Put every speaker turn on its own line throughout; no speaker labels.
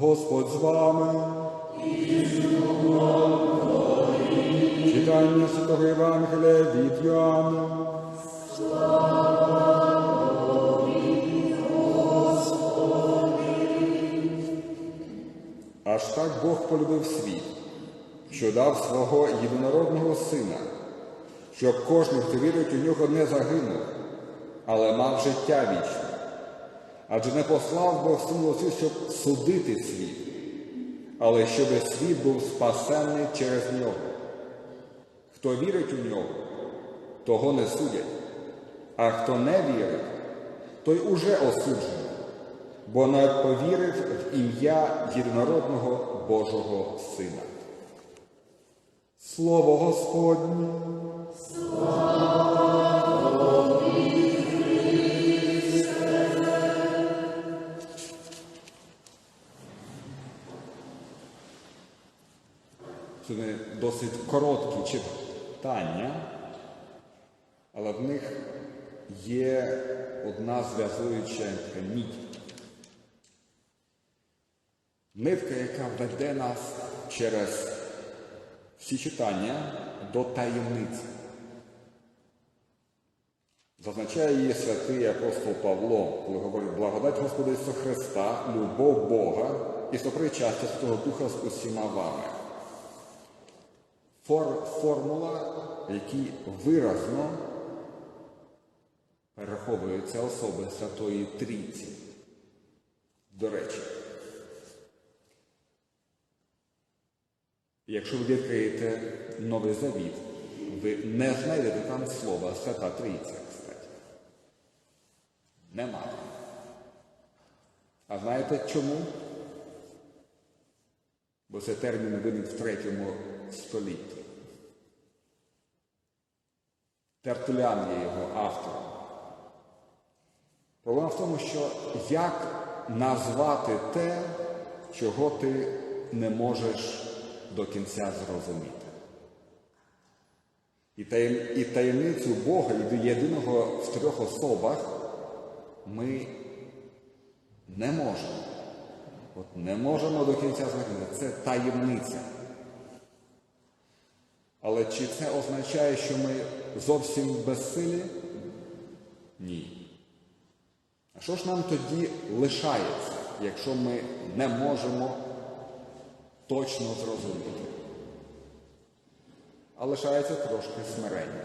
Господь з вами. Читання Святого Євангелія від Йоанна. Аж так Бог полюбив світ, що дав свого єдинородного сина, щоб кожен, хто вірить у нього, не загинув, але мав життя вічне. Адже не послав Бог сину світ, щоб судити світ, але щоб світ був спасенний через нього. Хто вірить у нього, того не судять, а хто не вірить, той уже осуджений, бо не повірив в ім'я єдинородного Божого Сина. Слово Господнє. Це досить короткі читання, але в них є одна зв'язуюча нить. Нитка, яка веде нас через всі читання до таємниці. Зазначає її святий апостол Павло, коли говорить благодать Господа Ісуса Христа, любов Бога і сопричастя Святого Духа з усіма вами. Фор, формула, в якій виразно переховуються особи Святої Трійці. До речі, якщо ви відкриєте Новий Завіт, ви не знайдете там слова Свята Трійця, кстати. Нема. А знаєте чому? Бо цей термін виник в третьому столітті. Тертулян є його автором. Проблема в тому, що як назвати те, чого ти не можеш до кінця зрозуміти. І І таємницю Бога і єдиного в трьох особах ми не можемо. От не можемо до кінця зрозуміти. Це таємниця. Але чи це означає, що ми зовсім безсилі? Ні. А що ж нам тоді лишається, якщо ми не можемо точно зрозуміти? А лишається трошки смирення.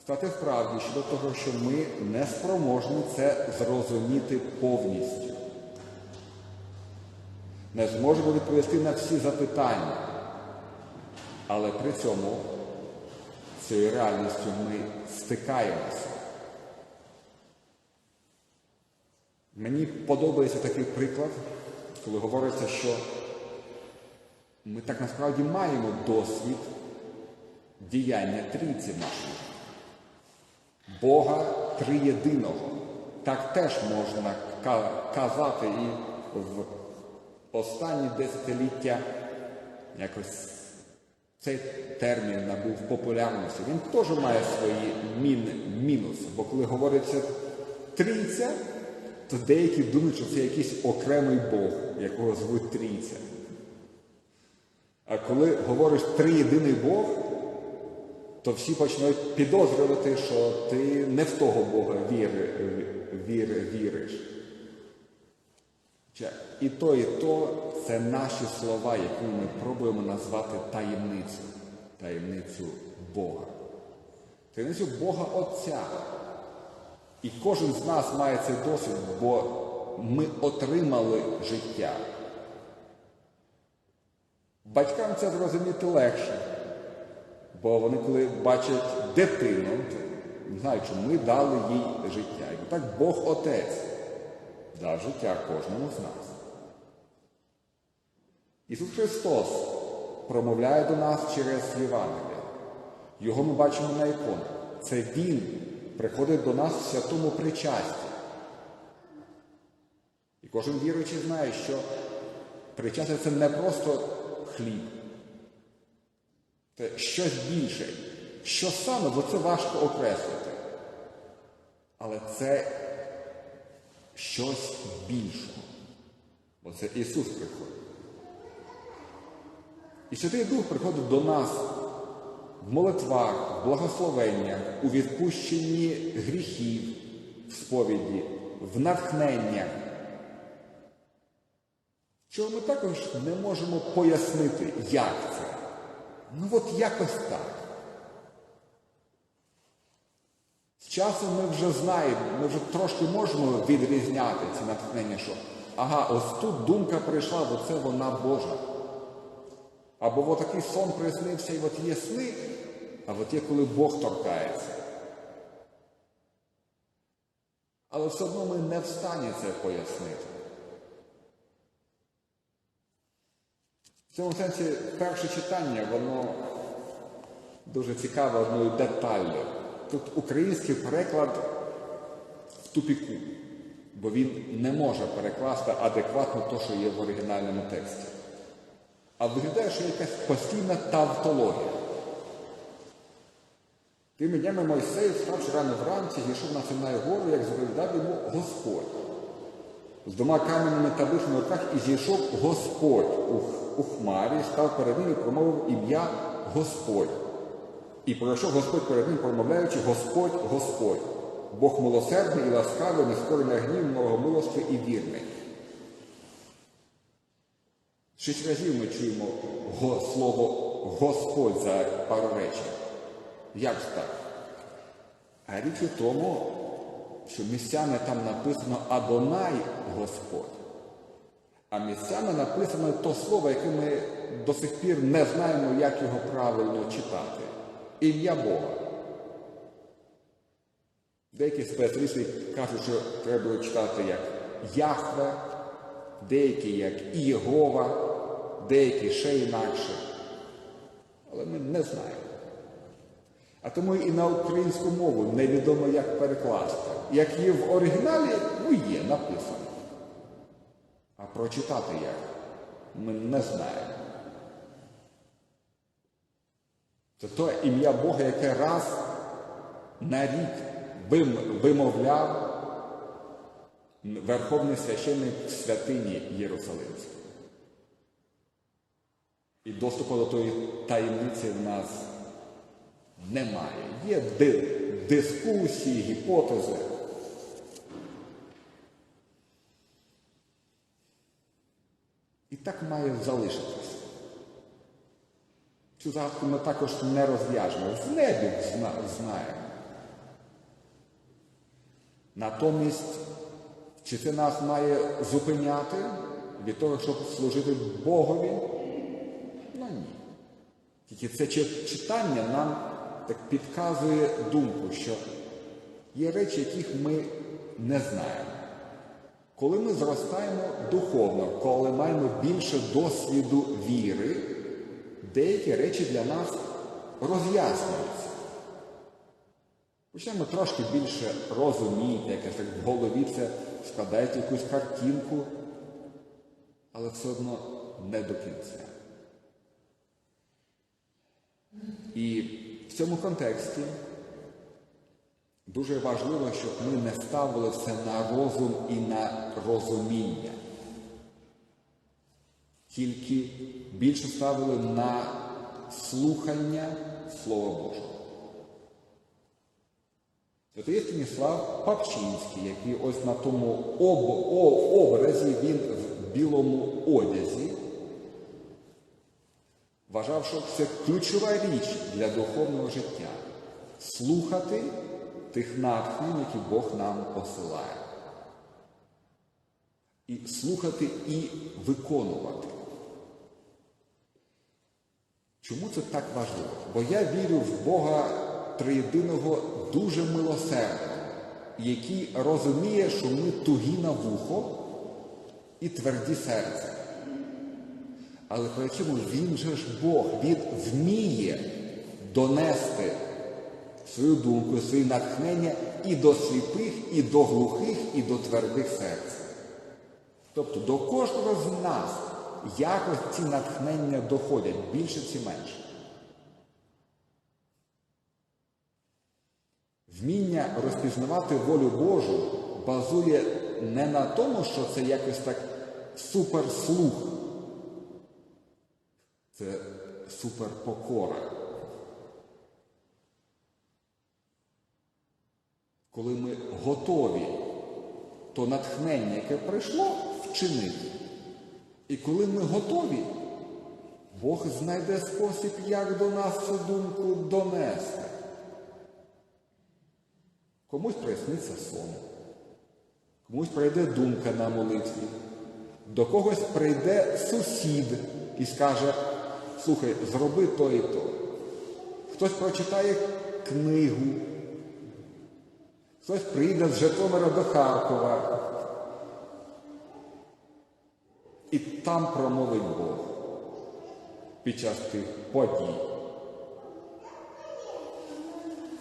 Стати вправді щодо того, що ми не спроможні це зрозуміти повністю. Не зможемо відповісти на всі запитання. Але при цьому цією реальністю ми стикаємося. Мені подобається такий приклад, коли говориться, що ми так насправді маємо досвід діяння трійці нашої. Бога триєдиного. Так теж можна казати і в останні десятиліття якось цей термін набув популярності. Він теж має свої мін, мінуси. Бо коли говориться трійця, то деякі думають, що це якийсь окремий Бог, якого звуть трійця. А коли говориш триєдиний Бог, то всі почнуть підозрювати, що ти не в того Бога віри, віри, віриш. І то, і то це наші слова, які ми пробуємо назвати таємницю, таємницю Бога. Таємницю Бога Отця. І кожен з нас має цей досвід, бо ми отримали життя. Батькам це зрозуміти легше, бо вони, коли бачать дитину, знають, що ми дали їй життя. І так Бог Отець дав життя кожному з нас. Ісус Христос промовляє до нас через Євангелія. Його ми бачимо на іконах. Це Він приходить до нас в святому причасті. І кожен віруючий знає, що причастя це не просто хліб. Це щось більше. Що саме, бо це важко окреслити. Але це щось більшого. Бо це Ісус приходить. І Святий Дух приходить до нас в молитвах, в благословеннях, у відпущенні гріхів, в сповіді, в натхненнях. Чого ми також не можемо пояснити, як це. Ну от якось так. З часом ми вже знаємо, ми вже трошки можемо відрізняти ці натхнення, що ага, ось тут думка прийшла, бо це вона Божа. Або от такий сон приснився, і от є сни, а от є коли Бог торкається. Але все одно ми не в стані це пояснити. В цьому сенсі перше читання, воно дуже цікаве одною деталлю. Тут український переклад в тупіку, бо він не може перекласти адекватно те, що є в оригінальному тексті. А виглядає, що якась постійна тавтологія. Тими днями Мойсей, вставши рано вранці, зійшов на Синай гору, як заповідав йому Господь. З двома кам'яними таблицями в руках і зійшов Господь у хмарі, став перед ним і промовив ім'я Господь. І пройшов Господь перед ним, промовляючи Господь, Господь, Бог милосердний і ласкавий, нескорений гнів, многомилостивий і вірний. Шість разів ми чуємо слово Господь за пару речень. Як так? А річ у тому, що місцями там написано Адонай Господь. А місцями написано то слово, яке ми до сих пір не знаємо, як його правильно читати. Ім'я Бога. Деякі спеціалісти кажуть, що треба читати як Яхве, деякі як Ієгова, деякі ще інакше. Але ми не знаємо. А тому і на українську мову невідомо, як перекласти. Як є в оригіналі, ну є написано. А прочитати як ми не знаємо. Це то ім'я Бога, яке раз на рік вимовляв Верховний священник в святині Єрусалимській. І доступу до тої таємниці в нас немає. Є дискусії, гіпотези. І так має залишитися. Цю загадку ми також не розв'яжемо. В небі знаємо. Натомість, чи це нас має зупиняти від того, щоб служити Богові? Ну ні. Тільки це читання нам так підказує думку, що є речі, яких ми не знаємо. Коли ми зростаємо духовно, коли маємо більше досвіду віри, деякі речі для нас роз'яснюються. Почнемо трошки більше розуміти, якось так в голові це складається якусь картинку, але все одно не до кінця. І в цьому контексті дуже важливо, щоб ми не ставили все на розум і на розуміння. Тільки більше ставили на слухання Слова Божого. Є Станіслав Папчинський, який ось на тому об, об, образі він в білому одязі вважав, що це ключова річ для духовного життя слухати тих натхнень, які Бог нам посилає. І слухати і виконувати. Чому це так важливо? Бо я вірю в Бога триєдиного дуже милосердного, який розуміє, що ми тугі на вухо і тверді серця. Але при цьому він же ж Бог, він вміє донести свою думку, свої натхнення і до сліпих, і до глухих, і до твердих серць. Тобто до кожного з нас якось ці натхнення доходять більше чи менше. Вміння розпізнавати волю Божу базує не на тому, що це якось так суперслух. Це суперпокора. Коли ми готові то натхнення, яке прийшло, вчинити. І коли ми готові, Бог знайде спосіб, як до нас цю думку донести. Комусь проясниться сон, комусь прийде думка на молитві, до когось прийде сусід і скаже, слухай, зроби то і то. Хтось прочитає книгу, хтось прийде з Житомира до Харкова. І там промовить Бог під час тих подій.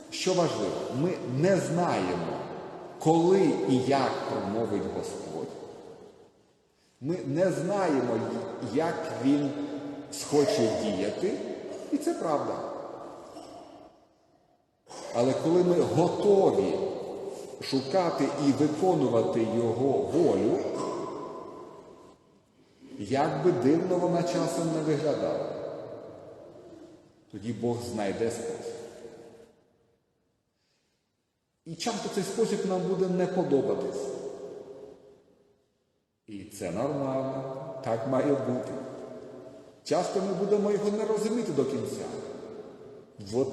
Що важливо, ми не знаємо, коли і як промовить Господь. Ми не знаємо, як Він схоче діяти, і це правда. Але коли ми готові шукати і виконувати Його волю, як би дивно вона часом не виглядала, тоді Бог знайде спосіб. І часто цей спосіб нам буде не подобатись. І це нормально, так має бути. Часто ми будемо його не розуміти до кінця. От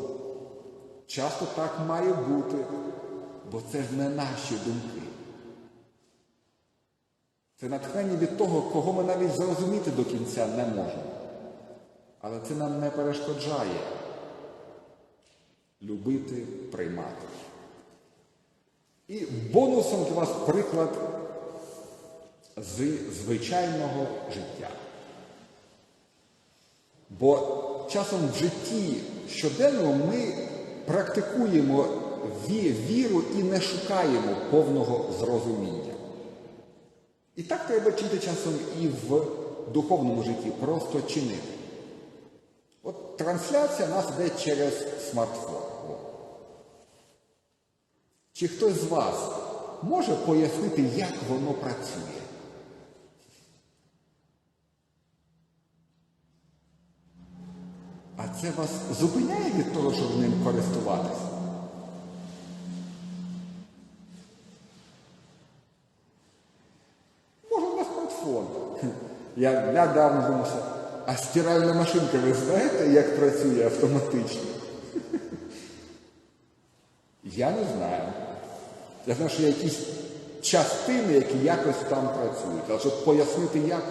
часто так має бути, бо це ж не наші думки. Це натхнення від того, кого ми навіть зрозуміти до кінця не можемо. Але це нам не перешкоджає любити, приймати. І бонусом для вас приклад з звичайного життя. Бо часом в житті щоденно ми практикуємо віру і не шукаємо повного зрозуміння. І так треба чинити часом і в духовному житті, просто чинити. От трансляція нас йде через смартфон. Чи хтось з вас може пояснити, як воно працює? А це вас зупиняє від того, щоб ним користуватися? Може, на смартфон. Я недавно думався, а стиральна машинка, ви знаєте, як працює автоматично? Я не знаю. Я знаю, що є якісь частини, які якось там працюють. Але щоб пояснити як.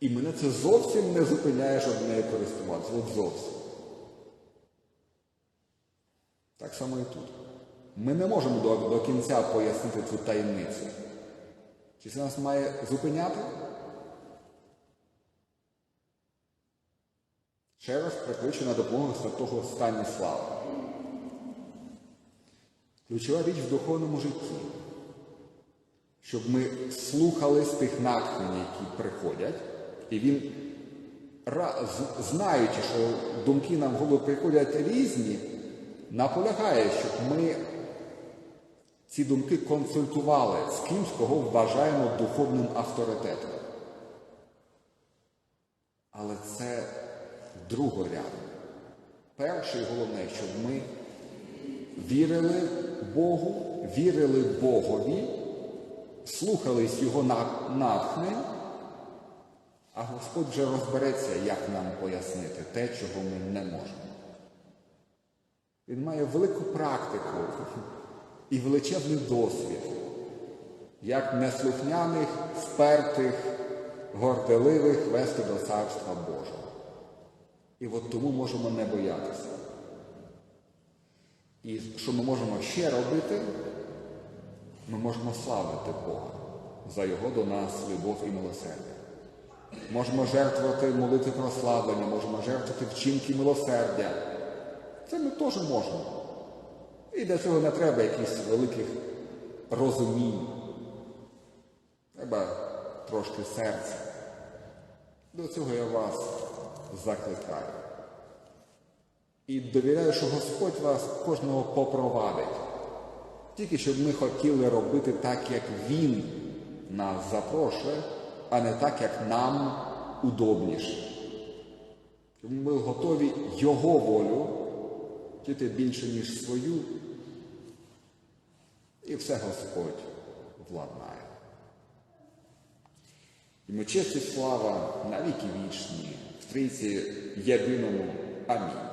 І мене це зовсім не зупиняє, щоб нею користуватися. От зовсім. Так само і тут. Ми не можемо до, до кінця пояснити цю таємницю. Чи це нас має зупиняти? Ще раз прикличу на допомогу святого Станіслава. Ключова річ в духовному житті, щоб ми слухались тих натхнень, які приходять, і він, знаючи, що думки нам в голову приходять різні, наполягає, щоб ми ці думки консультували з кимсь, кого вважаємо духовним авторитетом. Але це другорядно. Перше і головне, щоб ми вірили Богу, вірили Богові, слухались Його натхнень, а Господь вже розбереться, як нам пояснити те, чого ми не можемо. Він має велику практику і величезний досвід, як неслухняних, спертих, горделивих вести до Царства Божого. І от тому можемо не боятися. І що ми можемо ще робити? Ми можемо славити Бога за Його до нас любов і милосердя. Можемо жертвувати молити прославлення, можемо жертвувати вчинки милосердя. Це ми теж можемо. І для цього не треба якихось великих розумінь. Треба трошки серця. До цього я вас закликаю. І довіряю, що Господь вас кожного попровадить. Тільки щоб ми хотіли робити так, як Він нас запрошує, а не так, як нам удобніше. Ми готові Його волю вчити більше, ніж свою, і все Господь владнає. Йому честь і слава на віки вічні, в трійці єдиному. Амінь.